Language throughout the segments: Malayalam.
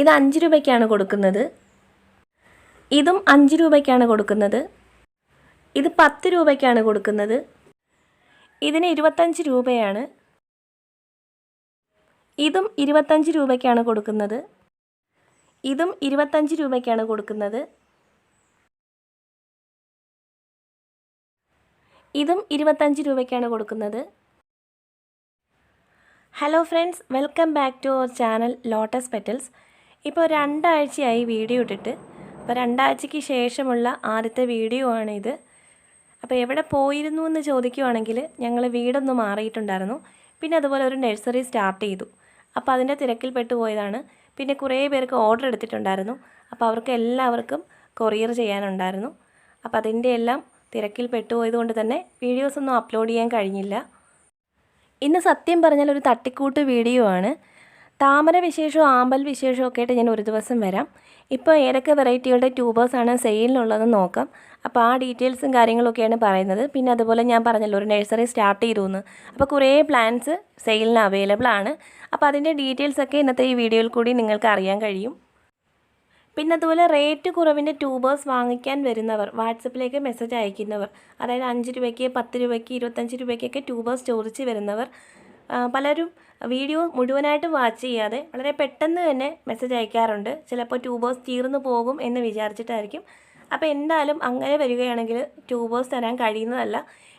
ഇത് അഞ്ച് രൂപയ്ക്കാണ് കൊടുക്കുന്നത്. ഇതും അഞ്ച് രൂപയ്ക്കാണ് കൊടുക്കുന്നത്. ഇത് പത്ത് രൂപയ്ക്കാണ് കൊടുക്കുന്നത്. ഇതിന് ഇരുപത്തഞ്ച് രൂപയാണ്. ഇതും ഇരുപത്തഞ്ച് രൂപയ്ക്കാണ് കൊടുക്കുന്നത്. ഇതും ഇരുപത്തഞ്ച് രൂപയ്ക്കാണ് കൊടുക്കുന്നത്. ഇതും ഇരുപത്തഞ്ച് രൂപയ്ക്കാണ് കൊടുക്കുന്നത്. Hello friends welcome back to our channel lotus petals ഇപ്പോൾ രണ്ടാഴ്ചയായി വീഡിയോ ഇട്ടിട്ട്. അപ്പോൾ രണ്ടാഴ്ചയ്ക്ക് ശേഷമുള്ള ആദ്യത്തെ വീഡിയോ ആണിത്. അപ്പോൾ എവിടെ പോയിരുന്നു എന്ന് ചോദിക്കുവാണെങ്കിൽ ഞങ്ങൾ വീടൊന്ന് മാറിയിട്ടുണ്ടായിരുന്നു. പിന്നെ അതുപോലെ ഒരു നഴ്സറി സ്റ്റാർട്ട് ചെയ്തു. അപ്പോൾ അതിന്റെ തിരക്കിൽ പെട്ടുപോയതാണ് പിന്നെ കുറേ പേർക്ക് ഓർഡർ എടുത്തിട്ടുണ്ടായിരുന്നു. അപ്പോൾ അവർക്ക് എല്ലാവർക്കും കൊറിയർ ചെയ്യാനുണ്ടായിരുന്നു. അപ്പോൾ അതിന്റെ എല്ലാം തിരക്കിൽ പെട്ടുപോയതുകൊണ്ട് തന്നെ വീഡിയോസൊന്നും അപ്ലോഡ് ചെയ്യാൻ കഴിഞ്ഞില്ല. ഇന്ന് സത്യം പറഞ്ഞാൽ ഒരു തട്ടിക്കൂട്ട് വീഡിയോ ആണ്. താമര വിശേഷവും ആമ്പൽ വിശേഷവും ഒക്കെ ആയിട്ട് ഞാൻ ഒരു ദിവസം വരാം. ഇപ്പോൾ ഏതൊക്കെ വെറൈറ്റികളുടെ ട്യൂബേഴ്സാണ് സെയിലിനുള്ളതെന്ന് നോക്കാം. അപ്പോൾ ആ ഡീറ്റെയിൽസും കാര്യങ്ങളൊക്കെയാണ് പറയുന്നത്. പിന്നെ അതുപോലെ ഞാൻ പറഞ്ഞല്ലോ ഒരു നഴ്സറി സ്റ്റാർട്ട് ചെയ്തു എന്ന് അപ്പോൾ കുറേ പ്ലാന്റ്സ് സെയിലിന് അവൈലബിൾ ആണ്. അപ്പോൾ അതിന്റെ ഡീറ്റെയിൽസ് ഒക്കെ ഇന്നത്തെ ഈ വീഡിയോയിൽ കൂടി നിങ്ങൾക്ക് അറിയാൻ കഴിയും. പിന്നെ അതുപോലെ റേറ്റ് കുറവിന്റെ ട്യൂബേഴ്സ് വാങ്ങിക്കാൻ വരുന്നവർ വാട്സപ്പിലേക്ക് മെസ്സേജ് അയക്കുന്നവർ അതായത് അഞ്ച് രൂപയ്ക്ക് പത്ത് രൂപയ്ക്ക് ഇരുപത്തഞ്ച് രൂപയ്ക്കൊക്കെ ട്യൂബേഴ്സ് ചോദിച്ച് വരുന്നവർ പലരും വീഡിയോ മുഴുവനായിട്ട് വാച്ച് ചെയ്യാതെ വളരെ പെട്ടെന്ന് തന്നെ മെസ്സേജ് അയക്കാറുണ്ട്. ചിലപ്പോൾ ട്യൂബേഴ്സ് തീർന്നു പോകും എന്ന് വിചാരിച്ചിട്ടായിരിക്കും. അപ്പോൾ എന്തായാലും അങ്ങനെ വരികയാണെങ്കിൽ ട്യൂബേഴ്സ് തരാൻ കഴിയുന്നതല്ല.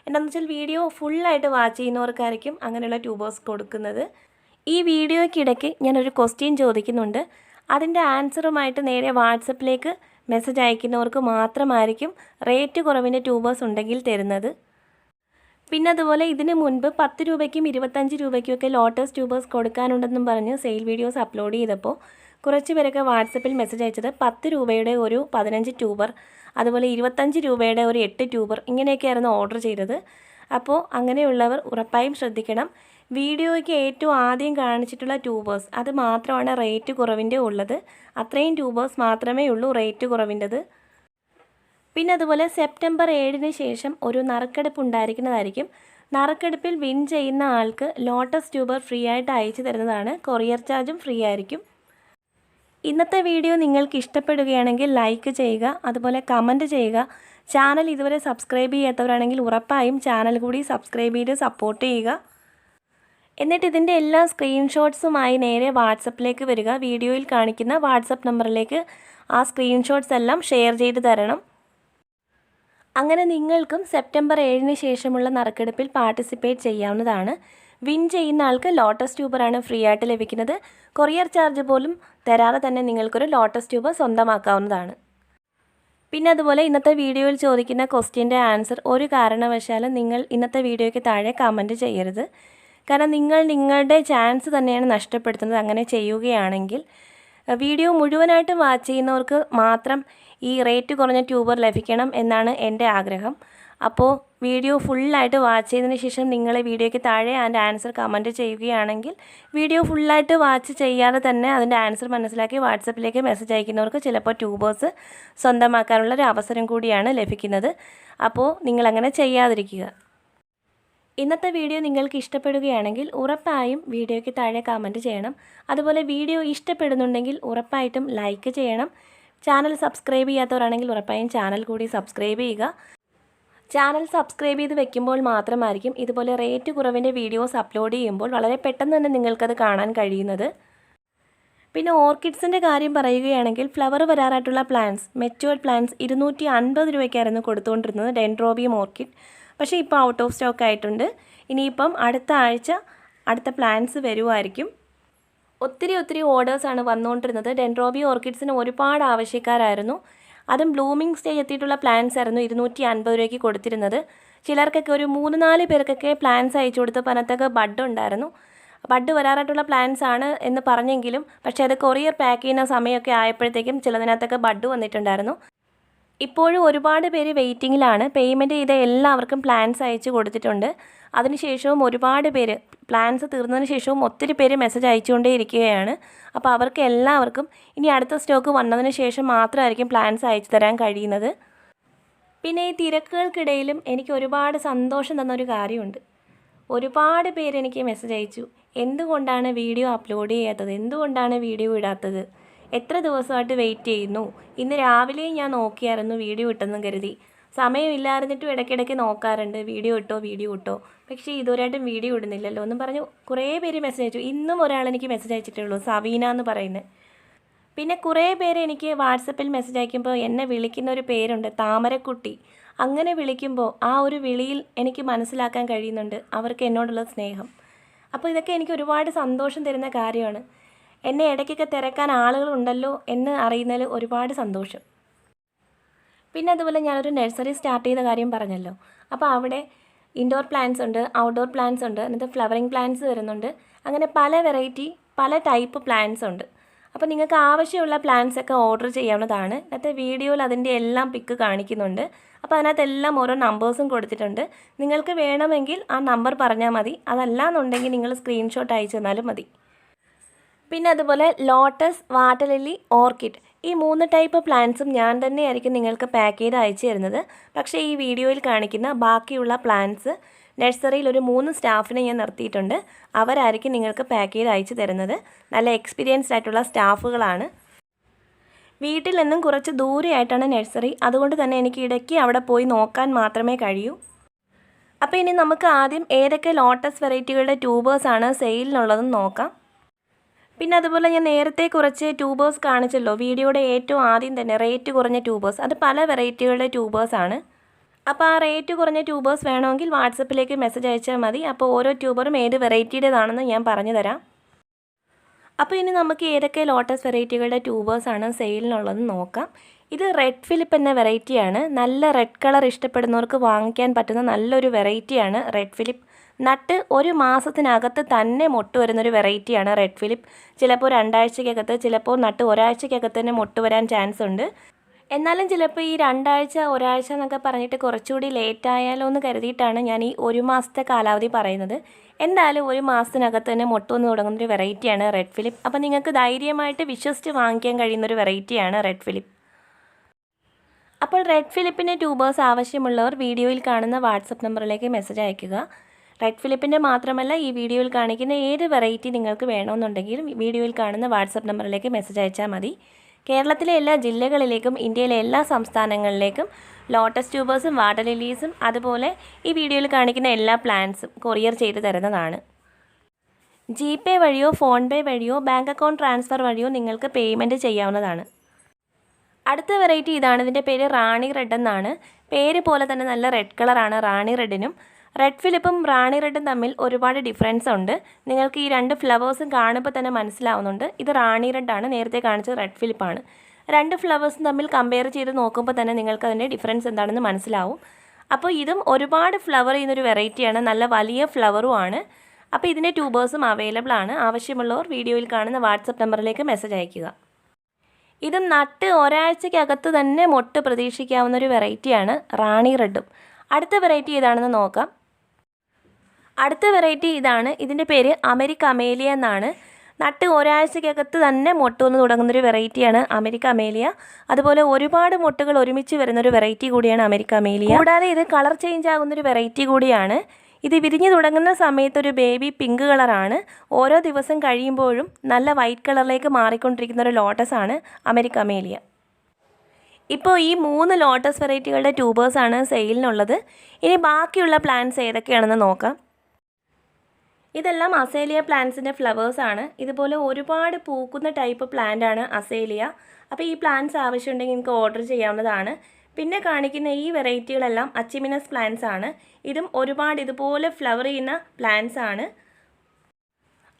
എന്താണെന്ന് വെച്ചാൽ വീഡിയോ ഫുള്ളായിട്ട് വാച്ച് ചെയ്യുന്നവർക്കായിരിക്കും അങ്ങനെയുള്ള ട്യൂബേഴ്സ് കൊടുക്കുന്നത്. ഈ വീഡിയോയ്ക്കിടയ്ക്ക് ഞാനൊരു ക്വസ്റ്റ്യൻ ചോദിക്കുന്നുണ്ട്. അതിന്റെ ആൻസറുമായിട്ട് നേരെ വാട്സപ്പിലേക്ക് മെസ്സേജ് അയക്കുന്നവർക്ക് മാത്രമായിരിക്കും റേറ്റ് കുറവിന്റെ ട്യൂബേഴ്സ് ഉണ്ടെങ്കിൽ തരുന്നത്. പിന്നെ അതുപോലെ ഇതിന് മുൻപ് പത്ത് രൂപയ്ക്കും ഇരുപത്തഞ്ച് രൂപയ്ക്കും ഒക്കെ ലോട്ടസ് ട്യൂബേഴ്സ് കൊടുക്കാനുണ്ടെന്നും പറഞ്ഞ് സെയിൽ വീഡിയോസ് അപ്ലോഡ് ചെയ്തപ്പോൾ കുറച്ച് പേരൊക്കെ വാട്സപ്പിൽ മെസ്സേജ് അയച്ചത് പത്ത് രൂപയുടെ ഒരു പതിനഞ്ച് ട്യൂബർ അതുപോലെ ഇരുപത്തഞ്ച് രൂപയുടെ ഒരു എട്ട് ട്യൂബർ ഇങ്ങനെയൊക്കെയായിരുന്നു ഓർഡർ ചെയ്തത്. അപ്പോൾ അങ്ങനെയുള്ളവർ ഉറപ്പായും ശ്രദ്ധിക്കണം. വീഡിയോയ്ക്ക് ഏറ്റവും ആദ്യം കാണിച്ചിട്ടുള്ള ട്യൂബേഴ്സ് അത് മാത്രമാണ് റേറ്റ് കുറവിന്റെ ഉള്ളത്. അത്രയും ട്യൂബേഴ്സ് മാത്രമേ ഉള്ളൂ റേറ്റ് കുറവിന്റെത്. പിന്നെ അതുപോലെ സെപ്റ്റംബർ ഏഴിന് ശേഷം ഒരു നറുക്കെടുപ്പ് ഉണ്ടായിരിക്കുന്നതായിരിക്കും. നറുക്കെടുപ്പിൽ വിൻ ചെയ്യുന്ന ആൾക്ക് ലോട്ടസ് ട്യൂബർ ഫ്രീ ആയിട്ട് അയച്ചു തരുന്നതാണ്. കൊറിയർ ചാർജും ഫ്രീ ആയിരിക്കും ഇന്നത്തെ വീഡിയോ നിങ്ങൾക്ക് ഇഷ്ടപ്പെടുകയാണെങ്കിൽ ലൈക്ക് ചെയ്യുക അതുപോലെ കമന്റ് ചെയ്യുക. ചാനൽ ഇതുവരെ സബ്സ്ക്രൈബ് ചെയ്യാത്തവരാണെങ്കിൽ ഉറപ്പായും ചാനൽ കൂടി സബ്സ്ക്രൈബ് ചെയ്ത് സപ്പോർട്ട് ചെയ്യുക. എന്നിട്ട് ഇതിന്റെ എല്ലാ സ്ക്രീൻഷോട്ട്സുമായി നേരെ വാട്സപ്പിലേക്ക് വരിക. വീഡിയോയിൽ കാണിക്കുന്ന വാട്സപ്പ് നമ്പറിലേക്ക് ആ സ്ക്രീൻഷോട്ട്സ് എല്ലാം ഷെയർ ചെയ്ത് തരണം. അങ്ങനെ നിങ്ങൾക്കും സെപ്റ്റംബർ ഏഴിന് ശേഷമുള്ള നറുക്കെടുപ്പിൽ പാർട്ടിസിപ്പേറ്റ് ചെയ്യാവുന്നതാണ്. വിൻ ചെയ്യുന്ന ആൾക്ക് ലോട്ടസ് ട്യൂബറാണ് ഫ്രീ ആയിട്ട് ലഭിക്കുന്നത്. കൊറിയർ ചാർജ് പോലും തരാതെ തന്നെ നിങ്ങൾക്കൊരു ലോട്ടസ് ട്യൂബർ സ്വന്തമാക്കാവുന്നതാണ്. പിന്നെ അതുപോലെ ഇന്നത്തെ വീഡിയോയിൽ ചോദിക്കുന്ന ക്വസ്റ്റ്യന്റെ ആൻസർ ഒരു കാരണവശാലും നിങ്ങൾ ഇന്നത്തെ വീഡിയോയ്ക്ക് താഴെ കമന്റ് ചെയ്യരുത്. കാരണം നിങ്ങൾ നിങ്ങളുടെ ചാൻസ് തന്നെയാണ് നഷ്ടപ്പെടുത്തുന്നത്. അങ്ങനെ ചെയ്യുകയാണെങ്കിൽ വീഡിയോ മുഴുവനായിട്ട് വാച്ച് ചെയ്യുന്നവർക്ക് മാത്രം ഈ റേറ്റ് കുറഞ്ഞ ട്യൂബർ ലഭിക്കണം എന്നാണ് എന്റെ ആഗ്രഹം. അപ്പോൾ വീഡിയോ ഫുള്ളായിട്ട് വാച്ച് ചെയ്തതിന് ശേഷം നിങ്ങൾ വീഡിയോയ്ക്ക് താഴെ അതിന്റെ ആൻസർ കമന്റ് ചെയ്യുകയാണെങ്കിൽ വീഡിയോ ഫുള്ളായിട്ട് വാച്ച് ചെയ്യാതെ തന്നെ അതിന്റെ ആൻസർ മനസ്സിലാക്കി വാട്സപ്പിലേക്ക് മെസ്സേജ് അയക്കുന്നവർക്ക് ചിലപ്പോൾ ട്യൂബേഴ്സ് സ്വന്തമാക്കാനുള്ള ഒരു അവസരം കൂടിയാണ് ലഭിക്കുന്നത്. അപ്പോൾ നിങ്ങളങ്ങനെ ചെയ്യാതിരിക്കുക. ഇന്നത്തെ വീഡിയോ നിങ്ങൾക്ക് ഇഷ്ടപ്പെടുകയാണെങ്കിൽ ഉറപ്പായും വീഡിയോയ്ക്ക് താഴെ കമന്റ് ചെയ്യണം. അതുപോലെ വീഡിയോ ഇഷ്ടപ്പെടുന്നുണ്ടെങ്കിൽ ഉറപ്പായിട്ടും ലൈക്ക് ചെയ്യണം. ചാനൽ സബ്സ്ക്രൈബ് ചെയ്യാത്തവരാണെങ്കിൽ ഉറപ്പായും ചാനൽ കൂടി സബ്സ്ക്രൈബ് ചെയ്യുക. ചാനൽ സബ്സ്ക്രൈബ് ചെയ്ത് വെക്കുമ്പോൾ മാത്രമായിരിക്കും ഇതുപോലെ റേറ്റ് കുറവിന്റെ വീഡിയോസ് അപ്ലോഡ് ചെയ്യുമ്പോൾ വളരെ പെട്ടെന്ന് തന്നെ നിങ്ങൾക്കത് കാണാൻ കഴിയുന്നത്. പിന്നെ ഓർക്കിഡ്സിന്റെ കാര്യം പറയുകയാണെങ്കിൽ ഫ്ലവർ വരാറായിട്ടുള്ള പ്ലാന്റ്സ് മെച്ചുവേർഡ് പ്ലാന്റ്സ് ഇരുന്നൂറ്റി അൻപത് രൂപയ്ക്കായിരുന്നു കൊടുത്തുകൊണ്ടിരുന്നത് ഡെൻഡ്രോബിയം ഓർക്കിഡ്. പക്ഷേ ഇപ്പോൾ ഔട്ട് ഓഫ് സ്റ്റോക്ക് ആയിട്ടുണ്ട്. ഇനിയിപ്പം അടുത്ത ആഴ്ച അടുത്ത പ്ലാന്റ്സ് വരുമായിരിക്കും ഒത്തിരി ഒത്തിരി ഓർഡേഴ്സാണ് വന്നുകൊണ്ടിരുന്നത്. ഡെൻഡ്രോബി ഓർക്കിഡ്സിന് ഒരുപാട് ആവശ്യക്കാരായിരുന്നു. അതും ബ്ലൂമിംഗ് സ്റ്റേജ് എത്തിയിട്ടുള്ള പ്ലാന്റ്സ് ആയിരുന്നു ഇരുന്നൂറ്റി അൻപത് രൂപയ്ക്ക് കൊടുത്തിരുന്നത്. ചിലർക്കൊക്കെ ഒരു മൂന്ന് നാല് പേർക്കൊക്കെ പ്ലാന്റ്സ് അയച്ചു കൊടുത്ത് പനത്തൊക്കെ ബഡ് ഉണ്ടായിരുന്നു. ബഡ് വരാറായിട്ടുള്ള പ്ലാന്റ്സ് ആണ് എന്ന് പറഞ്ഞെങ്കിലും പക്ഷേ അത് കൊറിയർ പാക്ക് ചെയ്യുന്ന സമയമൊക്കെ ആയപ്പോഴത്തേക്കും ചിലതിനകത്തൊക്കെ ബഡ് വന്നിട്ടുണ്ടായിരുന്നു. ഇപ്പോഴും ഒരുപാട് പേര് വെയിറ്റിങ്ങിലാണ്. പേയ്മെന്റ് ചെയ്ത എല്ലാവർക്കും പ്ലാൻസ് അയച്ചു കൊടുത്തിട്ടുണ്ട്. അതിനുശേഷവും ഒരുപാട് പേര് പ്ലാൻസ് തീർന്നതിന് ശേഷവും ഒത്തിരി പേര് മെസ്സേജ് അയച്ചുകൊണ്ടേ ഇരിക്കുകയാണ്. അപ്പോൾ അവർക്ക് എല്ലാവർക്കും ഇനി അടുത്ത സ്റ്റോക്ക് വന്നതിന് ശേഷം മാത്രമായിരിക്കും പ്ലാൻസ് അയച്ചു തരാൻ കഴിയുന്നത്. പിന്നെ ഈ തിരക്കുകൾക്കിടയിലും എനിക്ക് ഒരുപാട് സന്തോഷം തന്ന ഒരു കാര്യമുണ്ട്. ഒരുപാട് പേര് എനിക്ക് മെസ്സേജ് അയച്ചു. എന്തുകൊണ്ടാണ് വീഡിയോ അപ്ലോഡ് ചെയ്യാത്തത്? എന്തുകൊണ്ടാണ് വീഡിയോ ഇടാത്തത്? എത്ര ദിവസമായിട്ട് വെയിറ്റ് ചെയ്യുന്നു? ഇന്ന് രാവിലെ ഞാൻ നോക്കിയായിരുന്നു വീഡിയോ ഇട്ടെന്നും കരുതി. സമയമില്ലായിരുന്നിട്ടും ഇടയ്ക്കിടയ്ക്ക് നോക്കാറുണ്ട്. വീഡിയോ ഇട്ടോ വീഡിയോ ഇട്ടോ. പക്ഷേ ഇതുവരെയായിട്ടും വീഡിയോ ഇടുന്നില്ലല്ലോ എന്നും പറഞ്ഞു കുറേ പേര് മെസ്സേജ് അയച്ചു. ഇന്നും ഒരാൾ എനിക്ക് മെസ്സേജ് അയച്ചിട്ടുള്ളൂ. സവീന എന്ന് പറയുന്നത് പിന്നെ കുറേ പേര് എനിക്ക് വാട്സപ്പിൽ മെസ്സേജ് അയക്കുമ്പോൾ എന്നെ വിളിക്കുന്ന ഒരു പേരുണ്ട്. താമരക്കുട്ടി. അങ്ങനെ വിളിക്കുമ്പോൾ ആ ഒരു വിളിയിൽ എനിക്ക് മനസ്സിലാക്കാൻ കഴിയുന്നുണ്ട്. അവർക്ക് എന്നോടുള്ള സ്നേഹം. അപ്പോൾ ഇതൊക്കെ എനിക്ക് ഒരുപാട് സന്തോഷം തരുന്ന കാര്യമാണ്. എന്നെ ഇടയ്ക്കൊക്കെ തിരക്കാൻ ആളുകളുണ്ടല്ലോ എന്ന് അറിയുന്നതിൽ ഒരുപാട് സന്തോഷം. പിന്നെ അതുപോലെ ഞാനൊരു നഴ്സറി സ്റ്റാർട്ട് ചെയ്ത കാര്യം പറഞ്ഞല്ലോ. അപ്പോൾ അവിടെ ഇൻഡോർ പ്ലാന്റ്സ് ഉണ്ട് ഔട്ട്ഡോർ പ്ലാന്റ്സ് ഉണ്ട് എന്നിട്ട് ഫ്ലവറിങ് പ്ലാന്റ്സ് വരുന്നുണ്ട്. അങ്ങനെ പല വെറൈറ്റി പല ടൈപ്പ് പ്ലാന്റ്സ് ഉണ്ട്. അപ്പോൾ നിങ്ങൾക്ക് ആവശ്യമുള്ള പ്ലാന്റ്സ് ഒക്കെ ഓർഡർ ചെയ്യാവുന്നതാണ്. ഇന്നത്തെ വീഡിയോയിൽ അതിന്റെ എല്ലാം പിക്ക് കാണിക്കുന്നുണ്ട്. അപ്പോൾ അതിനകത്ത് എല്ലാം ഓരോ നമ്പേഴ്സും കൊടുത്തിട്ടുണ്ട്. നിങ്ങൾക്ക് വേണമെങ്കിൽ ആ നമ്പർ പറഞ്ഞാൽ മതി. അതല്ല എന്നുണ്ടെങ്കിൽ നിങ്ങൾ സ്ക്രീൻഷോട്ട് അയച്ചു തന്നാലും മതി. പിന്നെ അതുപോലെ ലോട്ടസ് വാട്ടർ ലില്ലി ഓർക്കിഡ് ഈ മൂന്ന് ടൈപ്പ് പ്ലാന്റ്സും ഞാൻ തന്നെയായിരിക്കും നിങ്ങൾക്ക് പാക്ക് ചെയ്ത് അയച്ചു തരുന്നത്. പക്ഷേ ഈ വീഡിയോയിൽ കാണിക്കുന്ന ബാക്കിയുള്ള പ്ലാന്റ്സ് നഴ്സറിയിൽ ഒരു മൂന്ന് സ്റ്റാഫിനെ ഞാൻ നിർത്തിയിട്ടുണ്ട്. അവരായിരിക്കും നിങ്ങൾക്ക് പാക്ക് ചെയ്ത് അയച്ചു തരുന്നത്. നല്ല എക്സ്പീരിയൻസ്ഡ് ആയിട്ടുള്ള സ്റ്റാഫുകളാണ്. വീട്ടിൽ നിന്നും കുറച്ച് ദൂരെയായിട്ടാണ് നഴ്സറി അതുകൊണ്ട് തന്നെ എനിക്ക് ഇടയ്ക്ക് അവിടെ പോയി നോക്കാൻ മാത്രമേ കഴിയൂ. അപ്പോൾ ഇനി നമുക്ക് ആദ്യം ഏതൊക്കെ ലോട്ടസ് വെറൈറ്റികളുടെ ട്യൂബേഴ്സാണ് സെയിലിനുള്ളതെന്ന് നോക്കാം. പിന്നെ അതുപോലെ ഞാൻ നേരത്തെ കുറച്ച് ട്യൂബേഴ്സ് കാണിച്ചല്ലോ. വീഡിയോയുടെ ഏറ്റവും ആദ്യം തന്നെ റേറ്റ് കുറഞ്ഞ ട്യൂബേഴ്സ്. അത് പല വെറൈറ്റികളുടെ ട്യൂബേഴ്സാണ് അപ്പോൾ ആ റേറ്റ് കുറഞ്ഞ ട്യൂബേഴ്സ് വേണമെങ്കിൽ വാട്സപ്പിലേക്ക് മെസ്സേജ് അയച്ചാൽ മതി. അപ്പോൾ ഓരോ ട്യൂബറും ഏത് വെറൈറ്റിയുടേതാണെന്ന് ഞാൻ പറഞ്ഞു തരാം. അപ്പോൾ ഇനി നമുക്ക് ഏതൊക്കെ ലോട്ടസ് വെറൈറ്റികളുടെ ട്യൂബേഴ്സാണ് സെയിലിനുള്ളതെന്ന് നോക്കാം. ഇത് റെഡ് ഫിലിപ്പ് എന്ന വെറൈറ്റിയാണ്. നല്ല റെഡ് കളർ ഇഷ്ടപ്പെടുന്നവർക്ക് വാങ്ങിക്കാൻ പറ്റുന്ന നല്ലൊരു വെറൈറ്റിയാണ് റെഡ് ഫിലിപ്പ് നട്ട് ഒരു മാസത്തിനകത്ത് തന്നെ മൊട്ട് വരുന്നൊരു വെറൈറ്റിയാണ് റെഡ് ഫിലിപ്പ്. ചിലപ്പോൾ രണ്ടാഴ്ചക്കകത്ത് ചിലപ്പോൾ നട്ട് ഒരാഴ്ചക്കകത്ത് തന്നെ മൊട്ട് വരാൻ ചാൻസ് ഉണ്ട് എന്നാലും ചിലപ്പോൾ ഈ രണ്ടാഴ്ച ഒരാഴ്ച എന്നൊക്കെ പറഞ്ഞിട്ട് കുറച്ചുകൂടി ലേറ്റ് ആയാലോ എന്ന് കരുതിയിട്ടാണ് ഞാൻ ഈ ഒരു മാസത്തെ കാലാവധി പറയുന്നത്. എന്തായാലും ഒരു മാസത്തിനകത്ത് തന്നെ മൊട്ട് വന്ന് തുടങ്ങുന്നൊരു വെറൈറ്റിയാണ് റെഡ് ഫിലിപ്പ്. അപ്പോൾ നിങ്ങൾക്ക് ധൈര്യമായിട്ട് വിശ്വസിച്ച് വാങ്ങിക്കാൻ കഴിയുന്നൊരു വെറൈറ്റിയാണ് റെഡ് ഫിലിപ്പ്. അപ്പോൾ റെഡ് ഫിലിപ്പിന്റെ ട്യൂബേഴ്സ് ആവശ്യമുള്ളവർ വീഡിയോയിൽ കാണുന്ന വാട്സപ്പ് നമ്പറിലേക്ക് മെസ്സേജ് അയയ്ക്കുക. റെഡ് ഫിലിപ്പിന്റെ മാത്രമല്ല ഈ വീഡിയോയിൽ കാണിക്കുന്ന ഏത് വെറൈറ്റി നിങ്ങൾക്ക് വേണമെന്നുണ്ടെങ്കിലും വീഡിയോയിൽ കാണുന്ന വാട്സപ്പ് നമ്പറിലേക്ക് മെസ്സേജ് അയച്ചാൽ മതി. കേരളത്തിലെ എല്ലാ ജില്ലകളിലേക്കും ഇന്ത്യയിലെ എല്ലാ സംസ്ഥാനങ്ങളിലേക്കും ലോട്ടസ് ട്യൂബേഴ്സും വാട്ടർ ലില്ലീസും അതുപോലെ ഈ വീഡിയോയിൽ കാണിക്കുന്ന എല്ലാ പ്ലാൻസും കൊറിയർ ചെയ്ത് തരുന്നതാണ്. ജി പേ വഴിയോ ഫോൺ പേ വഴിയോ ബാങ്ക് അക്കൗണ്ട് ട്രാൻസ്ഫർ വഴിയോ നിങ്ങൾക്ക് പേയ്മെന്റ് ചെയ്യാവുന്നതാണ്. അടുത്ത വെറൈറ്റി ഇതാണ്. ഇതിന്റെ പേര് റാണി റെഡ് എന്നാണ്. പേര് പോലെ തന്നെ നല്ല റെഡ് കളറാണ് റാണി റെഡിനും റെഡ് ഫിലിപ്പും റാണി റെഡും തമ്മിൽ ഒരുപാട് ഡിഫറൻസ് ഉണ്ട്. നിങ്ങൾക്ക് ഈ രണ്ട് ഫ്ലവേഴ്സും കാണുമ്പോൾ തന്നെ മനസ്സിലാവുന്നുണ്ട്. ഇത് റാണി റെഡാണ് നേരത്തെ കാണിച്ചത് റെഡ് ഫിലിപ്പാണ് രണ്ട് ഫ്ലവേഴ്സും തമ്മിൽ കമ്പയർ ചെയ്ത് നോക്കുമ്പോൾ തന്നെ നിങ്ങൾക്ക് അതിന്റെ ഡിഫറൻസ് എന്താണെന്ന് മനസ്സിലാവും. അപ്പോൾ ഇതും ഒരുപാട് ഫ്ലവർ ചെയ്യുന്നൊരു വെറൈറ്റിയാണ് നല്ല വലിയ ഫ്ലവറും ആണ്. അപ്പോൾ ഇതിന്റെ ട്യൂബേഴ്സും അവൈലബിൾ ആണ്. ആവശ്യമുള്ളവർ വീഡിയോയിൽ കാണുന്ന വാട്സപ്പ് നമ്പറിലേക്ക് മെസ്സേജ് അയയ്ക്കുക. ഇത് നട്ട് ഒരാഴ്ചയ്ക്കകത്ത് തന്നെ മൊട്ട് പ്രതീക്ഷിക്കാവുന്ന ഒരു വെറൈറ്റിയാണ് റാണി റെഡും അടുത്ത വെറൈറ്റി ഏതാണെന്ന് നോക്കാം. അടുത്ത വെറൈറ്റി ഇതാണ്. ഇതിന്റെ പേര് അമേരിക്ക അമേലിയ എന്നാണ്. നട്ട് ഒരാഴ്ചക്കകത്ത് തന്നെ മുട്ട വന്ന് തുടങ്ങുന്നൊരു വെറൈറ്റിയാണ് അമേരിക്ക അമേലിയ. അതുപോലെ ഒരുപാട് മുട്ടകൾ ഒരുമിച്ച് വരുന്നൊരു വെറൈറ്റി കൂടിയാണ് അമേരിക്ക അമേലിയ. കൂടാതെ ഇത് കളർ ചേഞ്ച് ആകുന്നൊരു വെറൈറ്റി കൂടിയാണ്. ഇത് വിരിഞ്ഞു തുടങ്ങുന്ന സമയത്ത് ഒരു ബേബി പിങ്ക് കളറാണ്. ഓരോ ദിവസം കഴിയുമ്പോഴും നല്ല വൈറ്റ് കളറിലേക്ക് മാറിക്കൊണ്ടിരിക്കുന്ന ഒരു ലോട്ടസാണ് അമേരിക്ക അമേലിയ. ഇപ്പോൾ ഈ മൂന്ന് ലോട്ടസ് വെറൈറ്റികളുടെ ട്യൂബേഴ്സാണ് സെയിലിനുള്ളത്. ഇനി ബാക്കിയുള്ള പ്ലാന്റ്സ് ഏതൊക്കെയാണെന്ന് നോക്കാം. ഇതെല്ലാം അസേലിയ പ്ലാന്റ്സിന്റെ ഫ്ലവേഴ്സാണ് ഇതുപോലെ ഒരുപാട് പൂക്കുന്ന ടൈപ്പ് പ്ലാന്റ് ആണ് അസേലിയ അപ്പോൾ ഈ പ്ലാന്റ്സ് ആവശ്യമുണ്ടെങ്കിൽ നിങ്ങൾക്ക് ഓർഡർ ചെയ്യാവുന്നതാണ്. പിന്നെ കാണിക്കുന്ന ഈ വെറൈറ്റികളെല്ലാം അച്ചിമിനസ് പ്ലാന്റ്സ് ആണ്. ഇതും ഒരുപാട് ഇതുപോലെ ഫ്ലവർ ചെയ്യുന്ന പ്ലാന്റ്സ് ആണ്.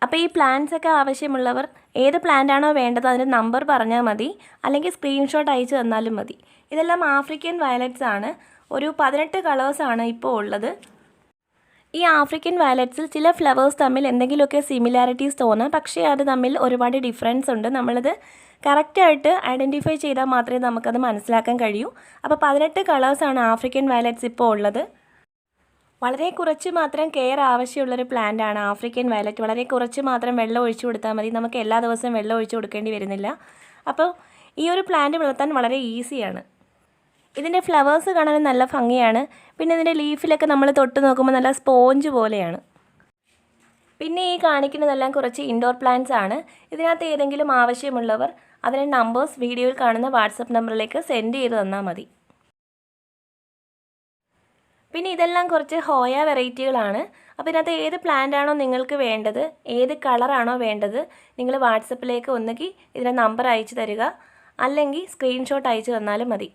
അപ്പോൾ ഈ പ്ലാന്റ്സ് ഒക്കെ ആവശ്യമുള്ളവർ ഏത് പ്ലാന്റാണോ വേണ്ടത് അതിന്റെ നമ്പർ പറഞ്ഞാൽ മതി. അല്ലെങ്കിൽ സ്ക്രീൻഷോട്ട് അയച്ചു തന്നാലും മതി. ഇതെല്ലാം ആഫ്രിക്കൻ വയലറ്റ്സ് ആണ്. ഒരു പതിനെട്ട് കളേഴ്സാണ് ഇപ്പോൾ ഉള്ളത്. ഈ ആഫ്രിക്കൻ വയലറ്റ്സിൽ ചില ഫ്ലവേഴ്സ് തമ്മിൽ എന്തെങ്കിലുമൊക്കെ സിമിലാരിറ്റീസ് തോന്നാം. പക്ഷേ അത് തമ്മിൽ ഒരുപാട് ഡിഫറൻസ് ഉണ്ട്. നമ്മളത് കറക്റ്റായിട്ട് ഐഡന്റിഫൈ ചെയ്താൽ മാത്രമേ നമുക്കത് മനസ്സിലാക്കാൻ കഴിയൂ. അപ്പോൾ പതിനെട്ട് കളേഴ്സാണ് ആഫ്രിക്കൻ വയലറ്റ്സ് ഇപ്പോൾ ഉള്ളത്. വളരെ കുറച്ച് മാത്രം കെയർ ആവശ്യമുള്ളൊരു ആണ് ആഫ്രിക്കൻ വയലറ്റ് വളരെ കുറച്ച് മാത്രം വെള്ളം ഒഴിച്ചു കൊടുത്താൽ മതി. നമുക്ക് എല്ലാ ദിവസവും വെള്ളം ഒഴിച്ചു കൊടുക്കേണ്ടി വരുന്നില്ല. അപ്പോൾ ഈ ഒരു പ്ലാന്റ് വളർത്താൻ വളരെ ഈസിയാണ് ഇതിന്റെ ഫ്ലവേഴ്സ് കാണാൻ നല്ല ഭംഗിയാണ്. പിന്നെ ഇതിന്റെ ലീഫിലൊക്കെ നമ്മൾ തൊട്ട് നോക്കുമ്പോൾ നല്ല സ്പോഞ്ച് പോലെയാണ്. പിന്നെ ഈ കാണിക്കുന്നതെല്ലാം കുറച്ച് ഇൻഡോർ പ്ലാന്റ്സ് ആണ്. ഇതിനകത്ത് ഏതെങ്കിലും ആവശ്യമുള്ളവർ അതിന്റെ നമ്പേഴ്സ് വീഡിയോയിൽ കാണുന്ന വാട്സപ്പ് നമ്പറിലേക്ക് സെൻഡ് ചെയ്ത് തന്നാൽ മതി. പിന്നെ ഇതെല്ലാം കുറച്ച് ഹോയ വെറൈറ്റികളാണ്. അപ്പോൾ ഇതിനകത്ത് ഏത് പ്ലാന്റ് ആണോ നിങ്ങൾക്ക് വേണ്ടത് ഏത് കളറാണോ വേണ്ടത് നിങ്ങൾ വാട്സപ്പിലേക്ക് ഒന്നുകിൽ ഇതിന്റെ നമ്പർ അയച്ചു തരിക അല്ലെങ്കിൽ സ്ക്രീൻഷോട്ട് അയച്ചു തന്നാലും മതി.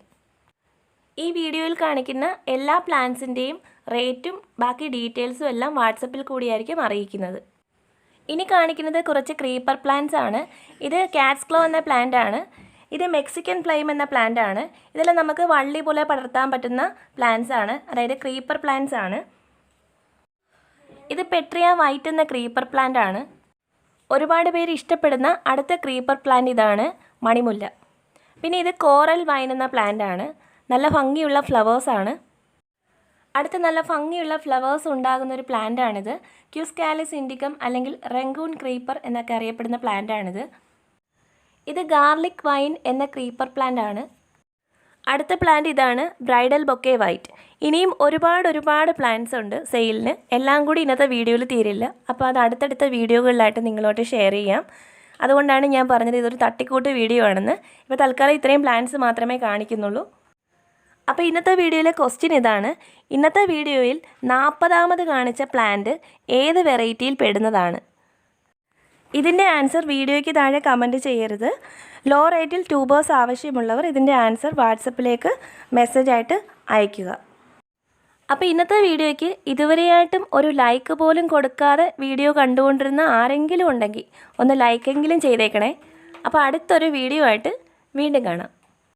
ഈ വീഡിയോയിൽ കാണിക്കുന്ന എല്ലാ പ്ലാൻസിന്റെയും റേറ്റും ബാക്കി ഡീറ്റെയിൽസും എല്ലാം വാട്സപ്പിൽ കൂടിയായിരിക്കും അറിയിക്കുന്നത്. ഇനി കാണിക്കുന്നത് കുറച്ച് ക്രീപ്പർ പ്ലാന്റ്സ് ആണ്. ഇത് കാറ്റ്സ്ക്ലോ എന്ന പ്ലാന്റ് ആണ്. ഇത് മെക്സിക്കൻ ഫ്ലെയിം എന്ന പ്ലാന്റ് ആണ്. ഇതെല്ലാം നമുക്ക് വള്ളി പോലെ പടർത്താൻ പറ്റുന്ന പ്ലാന്റ്സ് ആണ്. അതായത് ക്രീപ്പർ പ്ലാന്റ്സ് ആണ്. ഇത് പെട്രിയ വൈറ്റ് എന്ന ക്രീപ്പർ പ്ലാന്റ് ആണ്. ഒരുപാട് പേര് ഇഷ്ടപ്പെടുന്ന അടുത്ത ക്രീപ്പർ പ്ലാന്റ് ഇതാണ് മണിമുല്ല. പിന്നെ ഇത് കോറൽ വൈൻ എന്ന പ്ലാന്റ് ആണ്. നല്ല ഭംഗിയുള്ള ഫ്ലവേഴ്സ് ആണ്. അടുത്ത നല്ല ഭംഗിയുള്ള ഫ്ലവേഴ്സ് ഉണ്ടാകുന്ന ഒരു പ്ലാന്റ് ആണിത്. ക്യൂസ്കാലിസ് ഇൻഡിക്കം അല്ലെങ്കിൽ റെങ്കൂൺ ക്രീപ്പർ എന്നൊക്കെ അറിയപ്പെടുന്ന പ്ലാന്റ് ആണിത്. ഇത് ഗാർലിക് വൈൻ എന്ന ക്രീപ്പർ പ്ലാന്റ് ആണ്. അടുത്ത പ്ലാന്റ് ഇതാണ് ബ്രൈഡൽ ബൊക്കെ വൈറ്റ് ഇനിയും ഒരുപാട് ഒരുപാട് പ്ലാന്റ്സ് ഉണ്ട് സെയിലിന് എല്ലാം കൂടി ഇന്നത്തെ വീഡിയോയിൽ തീരില്ല. അപ്പോൾ അത് അടുത്തടുത്ത വീഡിയോകളിലായിട്ട് നിങ്ങളോട്ട് ഷെയർ ചെയ്യാം. അതുകൊണ്ടാണ് ഞാൻ പറഞ്ഞത് ഇതൊരു തട്ടിക്കൂട്ട് വീഡിയോ ആണെന്ന്. ഇപ്പോൾ തൽക്കാലം ഇത്രയും പ്ലാന്റ്സ് മാത്രമേ കാണിക്കുന്നുള്ളൂ. അപ്പോൾ ഇന്നത്തെ വീഡിയോയിലെ ക്വസ്റ്റ്യൻ ഇതാണ്. ഇന്നത്തെ വീഡിയോയിൽ നാൽപ്പതാമത് കാണിച്ച പ്ലാന്റ് ഏത് വെറൈറ്റിയിൽ പെടുന്നതാണ്? ഇതിന്റെ ആൻസർ വീഡിയോയ്ക്ക് താഴെ കമന്റ് ചെയ്യരുത്. ലോ റേറ്റിൽ ട്യൂബേഴ്സ് ആവശ്യമുള്ളവർ ഇതിന്റെ ആൻസർ വാട്സപ്പിലേക്ക് മെസ്സേജായിട്ട് അയയ്ക്കുക. അപ്പോൾ ഇന്നത്തെ വീഡിയോയ്ക്ക് ഇതുവരെയായിട്ടും ഒരു ലൈക്ക് പോലും കൊടുക്കാതെ വീഡിയോ കണ്ടുകൊണ്ടിരുന്ന ആരെങ്കിലും ഉണ്ടെങ്കിൽ ഒന്ന് ലൈക്കെങ്കിലും ചെയ്തേക്കണേ. അപ്പോൾ അടുത്തൊരു വീഡിയോ ആയിട്ട് വീണ്ടും കാണാം.